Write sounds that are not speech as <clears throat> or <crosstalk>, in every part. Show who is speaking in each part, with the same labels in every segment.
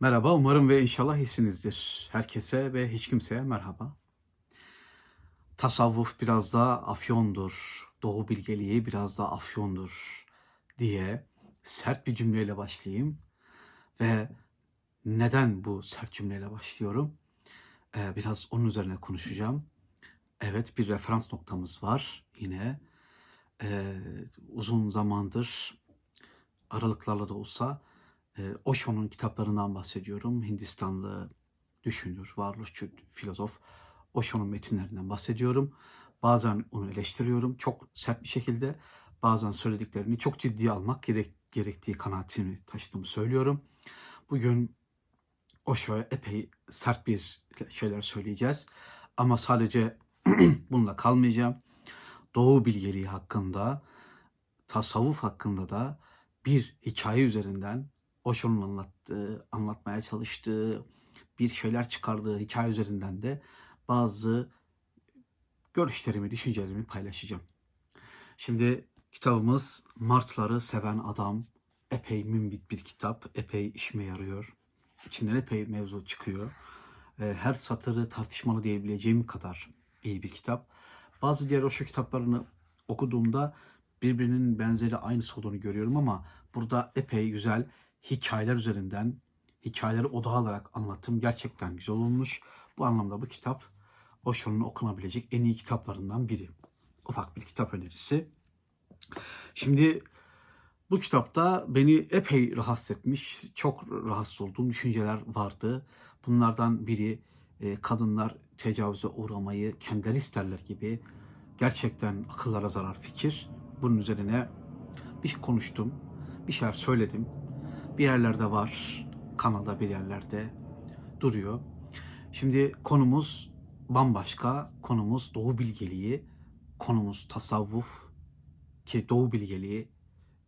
Speaker 1: Merhaba, umarım ve inşallah iyisinizdir. Herkese ve hiç kimseye merhaba. Tasavvuf biraz da afyondur, doğu bilgeliği biraz da afyondur diye sert bir cümleyle başlayayım. Ve neden bu sert cümleyle başlıyorum? Ee, biraz onun üzerine konuşacağım. Evet, bir referans noktamız var yine. Ee, uzun zamandır aralıklarla da olsa Osho'nun kitaplarından bahsediyorum. Hindistanlı düşünür, varoluşçu filozof Osho'nun metinlerinden bahsediyorum. Bazen onu eleştiriyorum çok sert bir şekilde. Bazen söylediklerini çok ciddiye almak gerek, gerektiği kanaatini taşıdığımı söylüyorum. Bugün Osho'ya epey sert bir şeyler söyleyeceğiz. Ama sadece <clears throat> bununla kalmayacağım. Doğu bilgeliği hakkında, tasavvuf hakkında da bir hikaye üzerinden Osho'nun anlattığı, anlatmaya çalıştığı, bir şeyler çıkardığı hikaye üzerinden de bazı görüşlerimi, düşüncelerimi paylaşacağım. Şimdi kitabımız Martları Seven Adam. Epey mümbit bir kitap, epey işime yarıyor. İçinden epey mevzu çıkıyor. Her satırı tartışmalı diyebileceğim kadar iyi bir kitap. Bazı diğer Osho kitaplarını okuduğumda birbirinin benzeri aynısı olduğunu görüyorum ama burada epey güzel hikayeler üzerinden hikayeleri odağı alarak anlattım. Gerçekten güzel olmuş. Bu anlamda bu kitap Osho'nun okunabilecek en iyi kitaplarından biri. Ufak bir kitap önerisi. Şimdi bu kitapta beni epey rahatsız etmiş, çok rahatsız olduğum düşünceler vardı. Bunlardan biri e, kadınlar tecavüze uğramayı kendileri isterler gibi gerçekten akıllara zarar fikir. Bunun üzerine bir konuştum, bir şeyler söyledim. Bir yerlerde var, kanalda bir yerlerde duruyor. Şimdi konumuz bambaşka. Konumuz Doğu bilgeliği, konumuz tasavvuf ki Doğu bilgeliği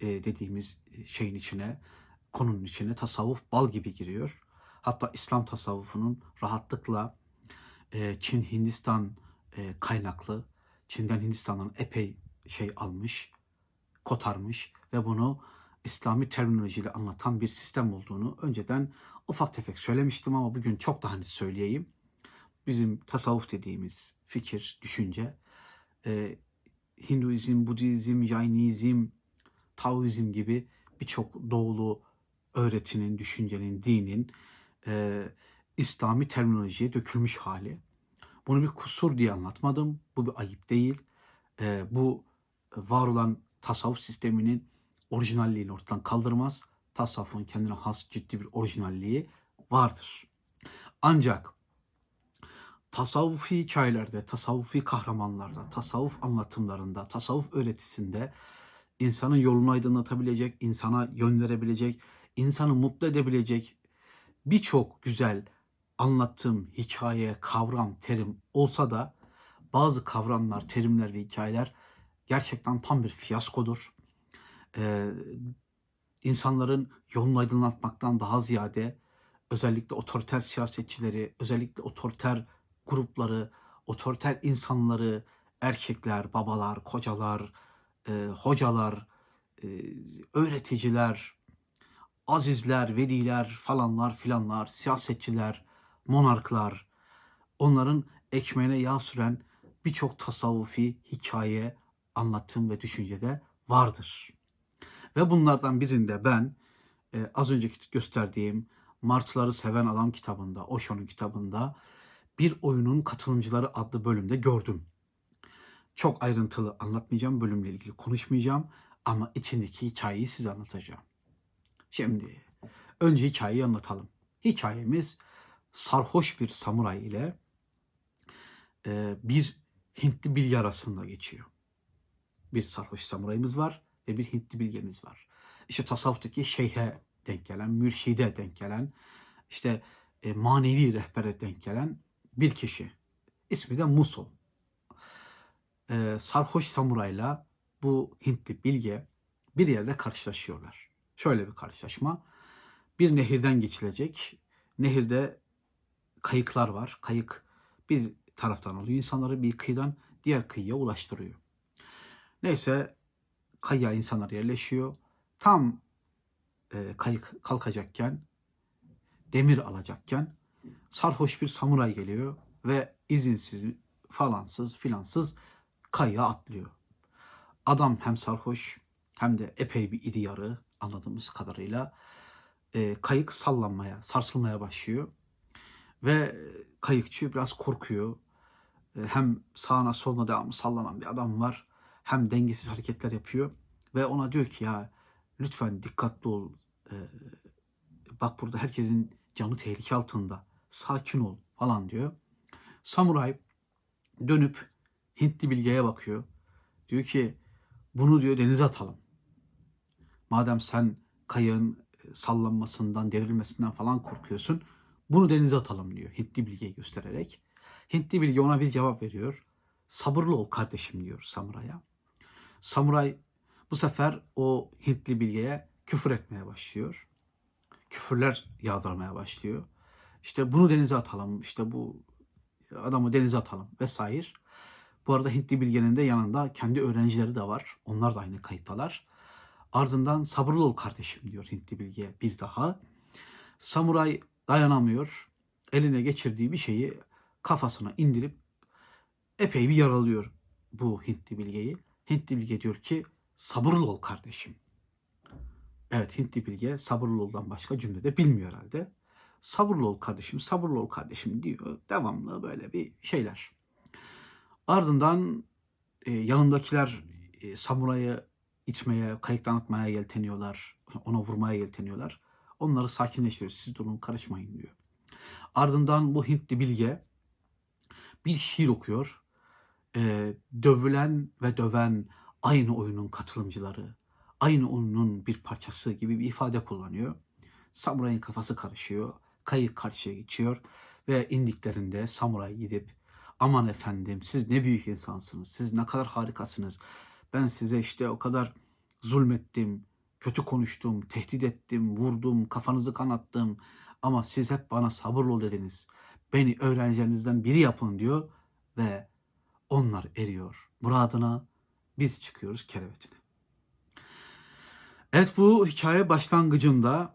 Speaker 1: e, dediğimiz şeyin içine, konunun içine tasavvuf bal gibi giriyor. Hatta İslam tasavvufunun rahatlıkla e, Çin Hindistan e, kaynaklı, Çin'den Hindistan'dan epey şey almış, kotarmış ve bunu İslami terminolojiyle anlatan bir sistem olduğunu önceden ufak tefek söylemiştim ama bugün çok daha net söyleyeyim. Bizim tasavvuf dediğimiz fikir, düşünce, e, Hinduizm, Budizm, Jainizm, Taoizm gibi birçok doğulu öğretinin, düşüncenin, dinin e, İslami terminolojiye dökülmüş hali. Bunu bir kusur diye anlatmadım. Bu bir ayıp değil. E, bu var olan tasavvuf sisteminin orijinalliğini ortadan kaldırmaz. Tasavvufun kendine has ciddi bir orijinalliği vardır. Ancak tasavvufi hikayelerde, tasavvufi kahramanlarda, tasavvuf anlatımlarında, tasavvuf öğretisinde insanın yolunu aydınlatabilecek, insana yön verebilecek, insanı mutlu edebilecek birçok güzel anlatım, hikaye, kavram, terim olsa da bazı kavramlar, terimler ve hikayeler gerçekten tam bir fiyaskodur. Ee, insanların yolunu aydınlatmaktan daha ziyade özellikle otoriter siyasetçileri, özellikle otoriter grupları, otoriter insanları, erkekler, babalar, kocalar, e, hocalar, e, öğreticiler, azizler, veliler falanlar filanlar, siyasetçiler, monarklar, onların ekmeğine yağ süren birçok tasavvufi hikaye, anlatım ve düşüncede vardır. Ve bunlardan birinde ben e, az önceki gösterdiğim Martıları Seven Adam kitabında, Osho'nun kitabında bir oyunun katılımcıları adlı bölümde gördüm. Çok ayrıntılı anlatmayacağım, bölümle ilgili konuşmayacağım ama içindeki hikayeyi size anlatacağım. Şimdi önce hikayeyi anlatalım. Hikayemiz sarhoş bir samuray ile e, bir Hintli bilge arasında geçiyor. Bir sarhoş samurayımız var bir Hintli bilgemiz var. İşte tasavvuftaki şeyhe denk gelen, mürşide denk gelen, işte e, manevi rehbere denk gelen bir kişi. İsmi de Muso. E, sarhoş samurayla bu Hintli bilge bir yerde karşılaşıyorlar. Şöyle bir karşılaşma. Bir nehirden geçilecek. Nehirde kayıklar var. Kayık bir taraftan alıyor insanları bir kıyıdan diğer kıyıya ulaştırıyor. Neyse kayığa insanlar yerleşiyor. Tam e, kayık kalkacakken demir alacakken sarhoş bir samuray geliyor ve izinsiz falansız filansız kayaya atlıyor. Adam hem sarhoş hem de epey bir iri yarı anladığımız kadarıyla e, kayık sallanmaya, sarsılmaya başlıyor. Ve kayıkçı biraz korkuyor. E, hem sağına soluna devamlı sallanan bir adam var. Hem dengesiz hareketler yapıyor. Ve ona diyor ki ya lütfen dikkatli ol. E, bak burada herkesin canı tehlike altında. Sakin ol falan diyor. Samuray dönüp Hintli bilgeye bakıyor. Diyor ki bunu diyor denize atalım. Madem sen kayığın sallanmasından, devrilmesinden falan korkuyorsun. Bunu denize atalım diyor Hintli bilgeyi göstererek. Hintli bilge ona bir cevap veriyor. Sabırlı ol kardeşim diyor samuraya. Samuray bu sefer o Hintli bilgeye küfür etmeye başlıyor. Küfürler yağdırmaya başlıyor. İşte bunu denize atalım, işte bu adamı denize atalım vesaire. Bu arada Hintli bilgenin de yanında kendi öğrencileri de var. Onlar da aynı kayıttalar. Ardından sabırlı ol kardeşim diyor Hintli bilge bir daha. Samuray dayanamıyor. Eline geçirdiği bir şeyi kafasına indirip epey bir yaralıyor bu Hintli bilgeyi. Hintli bilge diyor ki sabırlı ol kardeşim. Evet Hintli bilge sabırlı oldan başka cümlede bilmiyor herhalde. Sabırlı ol kardeşim, sabırlı ol kardeşim diyor. Devamlı böyle bir şeyler. Ardından e, yanındakiler e, samurayı itmeye, kayıktan atmaya yelteniyorlar. Ona vurmaya yelteniyorlar. Onları sakinleştiriyor. Siz durun karışmayın diyor. Ardından bu Hintli bilge bir şiir okuyor. E, dövülen ve döven aynı oyunun katılımcıları, aynı oyunun bir parçası gibi bir ifade kullanıyor. Samurayın kafası karışıyor. Kayık karşıya geçiyor ve indiklerinde samuray gidip aman efendim siz ne büyük insansınız. Siz ne kadar harikasınız. Ben size işte o kadar zulmettim, kötü konuştum, tehdit ettim, vurdum, kafanızı kanattım. Ama siz hep bana sabırlı ol dediniz. Beni öğrencilerinizden biri yapın diyor ve onlar eriyor. Muradına biz çıkıyoruz kerevetine. Evet bu hikaye başlangıcında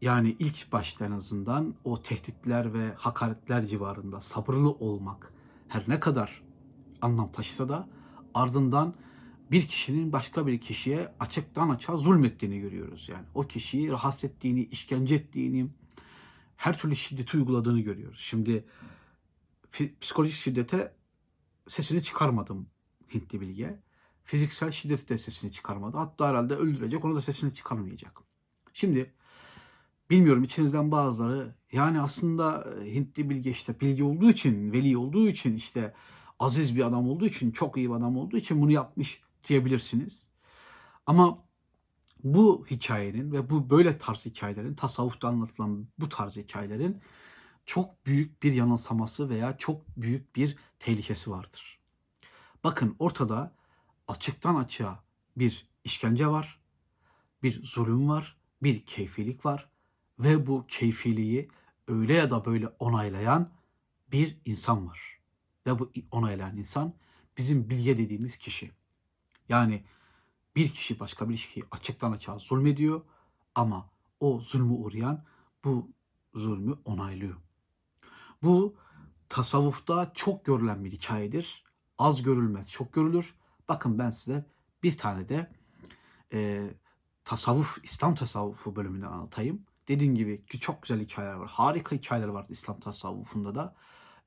Speaker 1: yani ilk başta en azından o tehditler ve hakaretler civarında sabırlı olmak her ne kadar anlam taşısa da ardından bir kişinin başka bir kişiye açıktan açığa zulmettiğini görüyoruz. Yani o kişiyi rahatsız ettiğini, işkence ettiğini, her türlü şiddeti uyguladığını görüyoruz. Şimdi psikolojik şiddete sesini çıkarmadım Hintli bilge. Fiziksel şiddeti de sesini çıkarmadı. Hatta herhalde öldürecek onu da sesini çıkarmayacak. Şimdi bilmiyorum içinizden bazıları yani aslında Hintli bilge işte bilgi olduğu için, veli olduğu için işte aziz bir adam olduğu için, çok iyi bir adam olduğu için bunu yapmış diyebilirsiniz. Ama bu hikayenin ve bu böyle tarz hikayelerin, tasavvufta anlatılan bu tarz hikayelerin çok büyük bir yanılsaması veya çok büyük bir tehlikesi vardır. Bakın ortada açıktan açığa bir işkence var, bir zulüm var, bir keyfilik var ve bu keyfiliği öyle ya da böyle onaylayan bir insan var. Ve bu onaylayan insan bizim bilge dediğimiz kişi. Yani bir kişi başka bir kişiyi açıktan açığa zulmediyor ama o zulmü uğrayan bu zulmü onaylıyor. Bu tasavvufta çok görülen bir hikayedir. Az görülmez, çok görülür. Bakın ben size bir tane de e, tasavvuf, İslam tasavvufu bölümünden anlatayım. Dediğim gibi ki çok güzel hikayeler var. Harika hikayeler var İslam tasavvufunda da.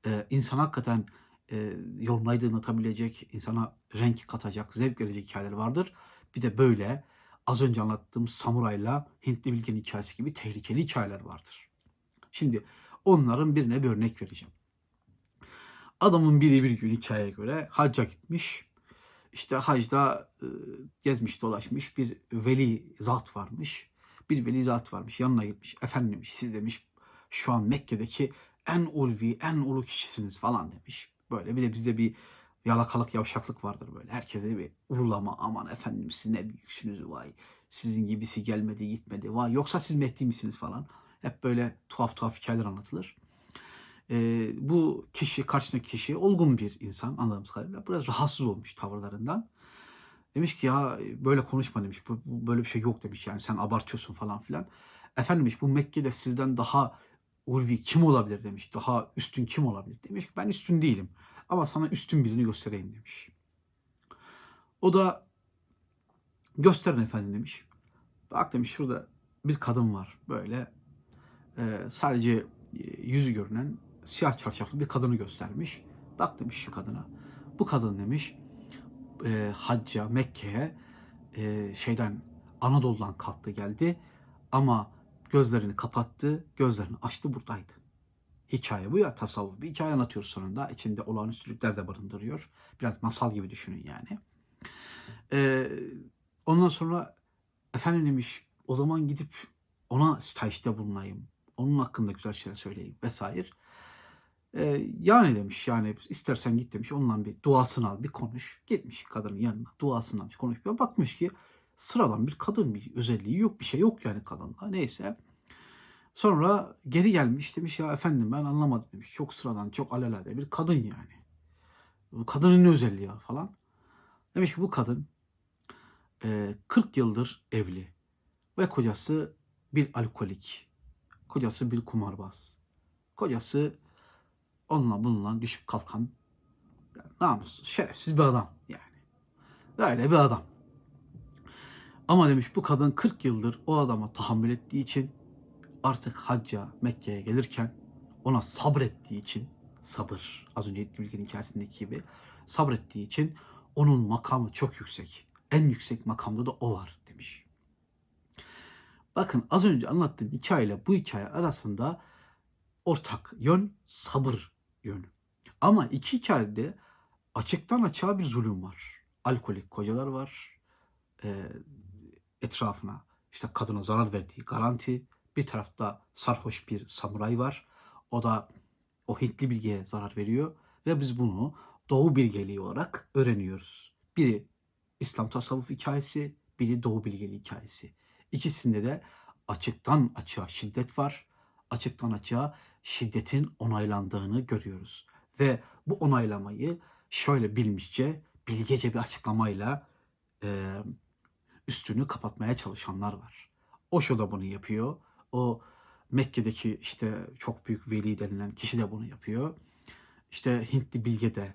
Speaker 1: E, insan hakikaten e, yolunu aydınlatabilecek, insana renk katacak, zevk verecek hikayeler vardır. Bir de böyle az önce anlattığım samurayla Hintli bilgenin hikayesi gibi tehlikeli hikayeler vardır. Şimdi onların birine bir örnek vereceğim. Adamın biri bir gün hikayeye göre hacca gitmiş. İşte hacda e, gezmiş dolaşmış bir veli zat varmış. Bir veli zat varmış yanına gitmiş. Efendim demiş siz demiş şu an Mekke'deki en ulvi, en ulu kişisiniz falan demiş. Böyle bir de bizde bir yalakalık, yavşaklık vardır böyle. Herkese bir uğurlama aman efendim siz ne büyüksünüz vay. Sizin gibisi gelmedi gitmedi vay. Yoksa siz Mehdi misiniz falan. Hep böyle tuhaf tuhaf hikayeler anlatılır. Ee, bu kişi, karşısındaki kişi olgun bir insan anladığımız kadarıyla. Biraz rahatsız olmuş tavırlarından. Demiş ki ya böyle konuşma demiş. Böyle bir şey yok demiş yani sen abartıyorsun falan filan. Efendim demiş bu Mekke'de sizden daha ulvi kim olabilir demiş. Daha üstün kim olabilir demiş. Ben üstün değilim. Ama sana üstün birini göstereyim demiş. O da gösterin efendim demiş. Bak demiş şurada bir kadın var böyle e, sadece e, yüzü görünen siyah çarşaflı bir kadını göstermiş. Bak demiş şu kadına. Bu kadın demiş e, hacca Mekke'ye e, şeyden Anadolu'dan kalktı geldi ama gözlerini kapattı, gözlerini açtı buradaydı. Hikaye bu ya tasavvuf. Bir hikaye anlatıyor sonunda. İçinde olağanüstülükler de barındırıyor. Biraz masal gibi düşünün yani. Ee, ondan sonra efendim demiş o zaman gidip ona stajda bulunayım. Onun hakkında güzel şeyler söyleyeyim vesaire. Ee, yani demiş yani istersen git demiş onunla bir duasını al bir konuş. Gitmiş kadının yanına duasını almış konuşmuyor. Bakmış ki sıradan bir kadın bir özelliği yok bir şey yok yani kadında neyse. Sonra geri gelmiş demiş ya efendim ben anlamadım demiş. Çok sıradan çok alelade bir kadın yani. Bu kadının ne özelliği var falan. Demiş ki bu kadın e, 40 yıldır evli ve kocası bir alkolik. Kocası bir kumarbaz. Kocası onunla bununla düşüp kalkan namussuz, şerefsiz bir adam yani. Öyle bir adam. Ama demiş bu kadın 40 yıldır o adama tahammül ettiği için artık hacca Mekke'ye gelirken ona sabrettiği için sabır az önce Etli Bilge'nin hikayesindeki gibi sabrettiği için onun makamı çok yüksek. En yüksek makamda da o var demiş. Bakın az önce anlattığım hikayeyle bu hikaye arasında ortak yön sabır yönü. Ama iki hikayede açıktan açığa bir zulüm var. Alkolik kocalar var. Ee, etrafına işte kadına zarar verdiği garanti. Bir tarafta sarhoş bir samuray var. O da o Hintli bilgiye zarar veriyor. Ve biz bunu Doğu bilgeliği olarak öğreniyoruz. Biri İslam tasavvuf hikayesi, biri Doğu bilgeliği hikayesi. İkisinde de açıktan açığa şiddet var. Açıktan açığa şiddetin onaylandığını görüyoruz. Ve bu onaylamayı şöyle bilmişçe, bilgece bir açıklamayla e, üstünü kapatmaya çalışanlar var. Osho da bunu yapıyor. O Mekke'deki işte çok büyük veli denilen kişi de bunu yapıyor. İşte Hintli bilge de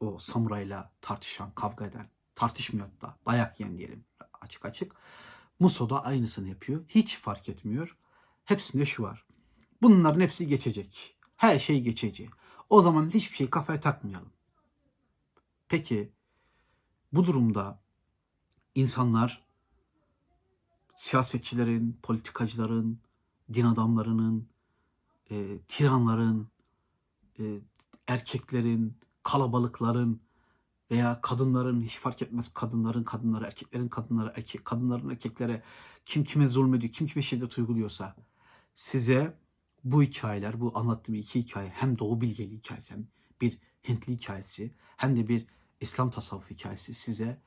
Speaker 1: o samurayla tartışan, kavga eden, tartışmıyor da dayak yiyen diyelim açık açık. Muso da aynısını yapıyor. Hiç fark etmiyor. Hepsinde şu var. Bunların hepsi geçecek. Her şey geçici. O zaman hiçbir şey kafaya takmayalım. Peki bu durumda insanlar siyasetçilerin, politikacıların, din adamlarının, e, tiranların, e, erkeklerin, kalabalıkların veya kadınların hiç fark etmez kadınların kadınları, erkeklerin kadınları, erkek kadınların erkeklere kim kime zulmediyor, kim kime şiddet uyguluyorsa size bu hikayeler, bu anlattığım iki hikaye hem Doğu bilgeli hikayesi hem bir Hintli hikayesi hem de bir İslam tasavvuf hikayesi size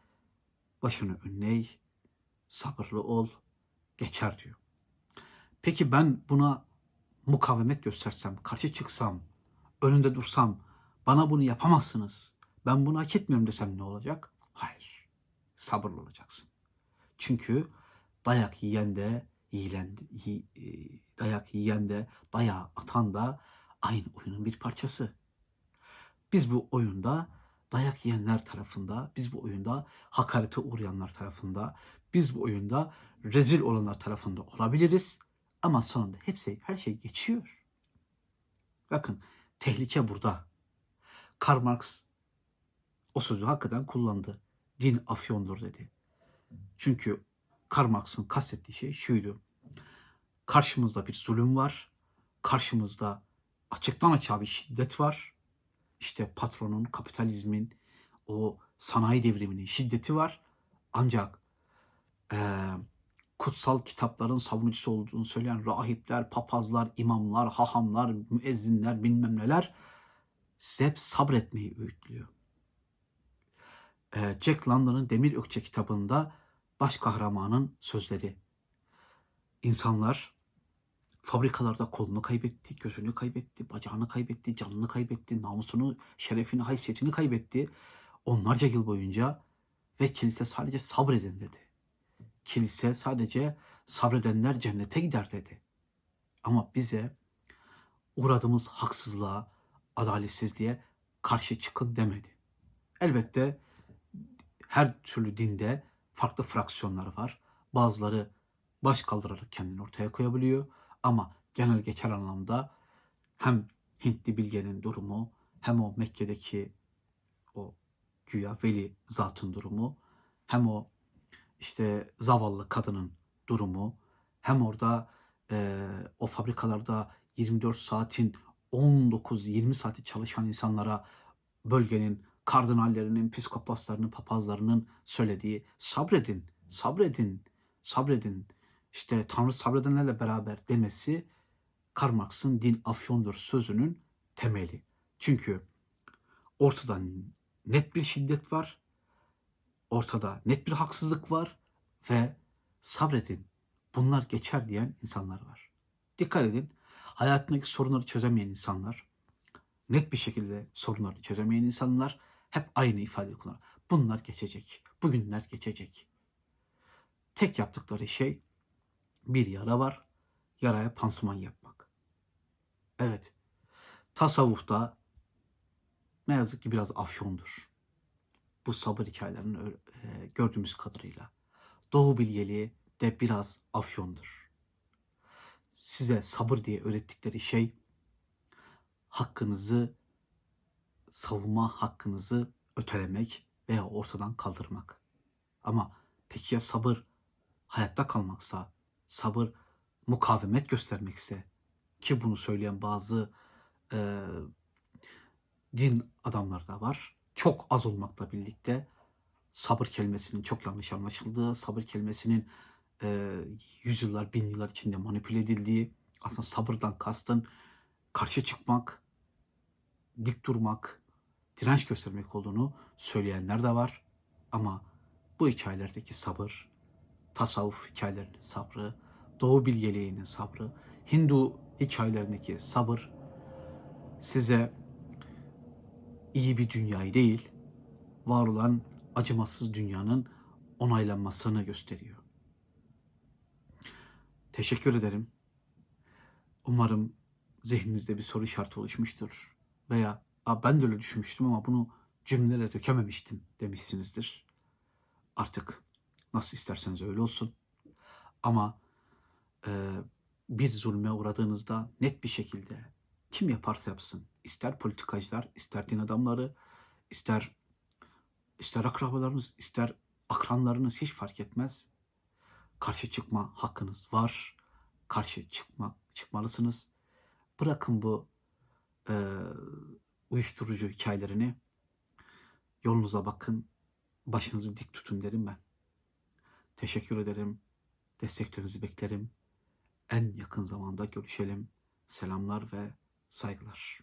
Speaker 1: başını önley, sabırlı ol, geçer diyor. Peki ben buna mukavemet göstersem, karşı çıksam, önünde dursam, bana bunu yapamazsınız, ben bunu hak etmiyorum desem ne olacak? Hayır, sabırlı olacaksın. Çünkü dayak yiyen de, yiyen, yi, e, dayak yiyen de, dayağı atan da aynı oyunun bir parçası. Biz bu oyunda dayak yiyenler tarafında, biz bu oyunda hakarete uğrayanlar tarafında, biz bu oyunda rezil olanlar tarafında olabiliriz. Ama sonunda hepsi, her şey geçiyor. Bakın tehlike burada. Karl Marx o sözü hakikaten kullandı. Din afyondur dedi. Çünkü Karl Marx'ın kastettiği şey şuydu. Karşımızda bir zulüm var. Karşımızda açıktan açığa bir şiddet var. İşte patronun, kapitalizmin, o sanayi devriminin şiddeti var. Ancak e, kutsal kitapların savunucusu olduğunu söyleyen rahipler, papazlar, imamlar, hahamlar, müezzinler bilmem neler size hep sabretmeyi öğütlüyor. E, Jack London'ın Demir Ökçe kitabında baş kahramanın sözleri. İnsanlar fabrikalarda kolunu kaybetti, gözünü kaybetti, bacağını kaybetti, canını kaybetti, namusunu, şerefini, haysiyetini kaybetti. Onlarca yıl boyunca ve kilise sadece sabredin dedi kilise sadece sabredenler cennete gider dedi. Ama bize uğradığımız haksızlığa, adaletsizliğe karşı çıkın demedi. Elbette her türlü dinde farklı fraksiyonları var. Bazıları baş kaldırarak kendini ortaya koyabiliyor ama genel geçer anlamda hem Hintli bilgenin durumu hem o Mekke'deki o güya veli zatın durumu hem o işte zavallı kadının durumu hem orada eee, o fabrikalarda 24 saatin 19-20 saati çalışan insanlara bölgenin kardinallerinin, psikopaslarının, papazlarının söylediği sabredin, sabredin, sabredin. İşte Tanrı sabredenlerle beraber demesi Karl Marx'ın din afyondur sözünün temeli. Çünkü ortada net bir şiddet var, ortada net bir haksızlık var ve sabredin bunlar geçer diyen insanlar var. Dikkat edin hayatındaki sorunları çözemeyen insanlar, net bir şekilde sorunları çözemeyen insanlar hep aynı ifadeyi kullanır. Bunlar geçecek, bugünler geçecek. Tek yaptıkları şey bir yara var, yaraya pansuman yapmak. Evet, tasavvufta ne yazık ki biraz afyondur. Bu sabır hikayelerinin ö- e, gördüğümüz kadarıyla. Doğu bilgeliği de biraz afyondur. Size sabır diye öğrettikleri şey hakkınızı savunma hakkınızı ötelemek veya ortadan kaldırmak. Ama peki ya sabır hayatta kalmaksa, sabır mukavemet göstermekse ki bunu söyleyen bazı e, din adamları da var. Çok az olmakla birlikte sabır kelimesinin çok yanlış anlaşıldığı, sabır kelimesinin e, yüzyıllar, bin yıllar içinde manipüle edildiği, aslında sabırdan kastın karşı çıkmak, dik durmak, direnç göstermek olduğunu söyleyenler de var. Ama bu hikayelerdeki sabır, tasavvuf hikayelerinin sabrı, Doğu bilgeliğinin sabrı, Hindu hikayelerindeki sabır size iyi bir dünyayı değil, var olan acımasız dünyanın onaylanmasını gösteriyor. Teşekkür ederim. Umarım zihninizde bir soru işareti oluşmuştur. Veya "Aa, ben de öyle düşünmüştüm ama bunu cümlelere dökememiştim demişsinizdir. Artık nasıl isterseniz öyle olsun. Ama e, bir zulme uğradığınızda net bir şekilde kim yaparsa yapsın, ister politikacılar, ister din adamları, ister ister akrabalarınız, ister akranlarınız hiç fark etmez. Karşı çıkma hakkınız var. Karşı çıkma çıkmalısınız. Bırakın bu e, uyuşturucu hikayelerini. Yolunuza bakın. Başınızı dik tutun derim ben. Teşekkür ederim. Desteklerinizi beklerim. En yakın zamanda görüşelim. Selamlar ve saygılar.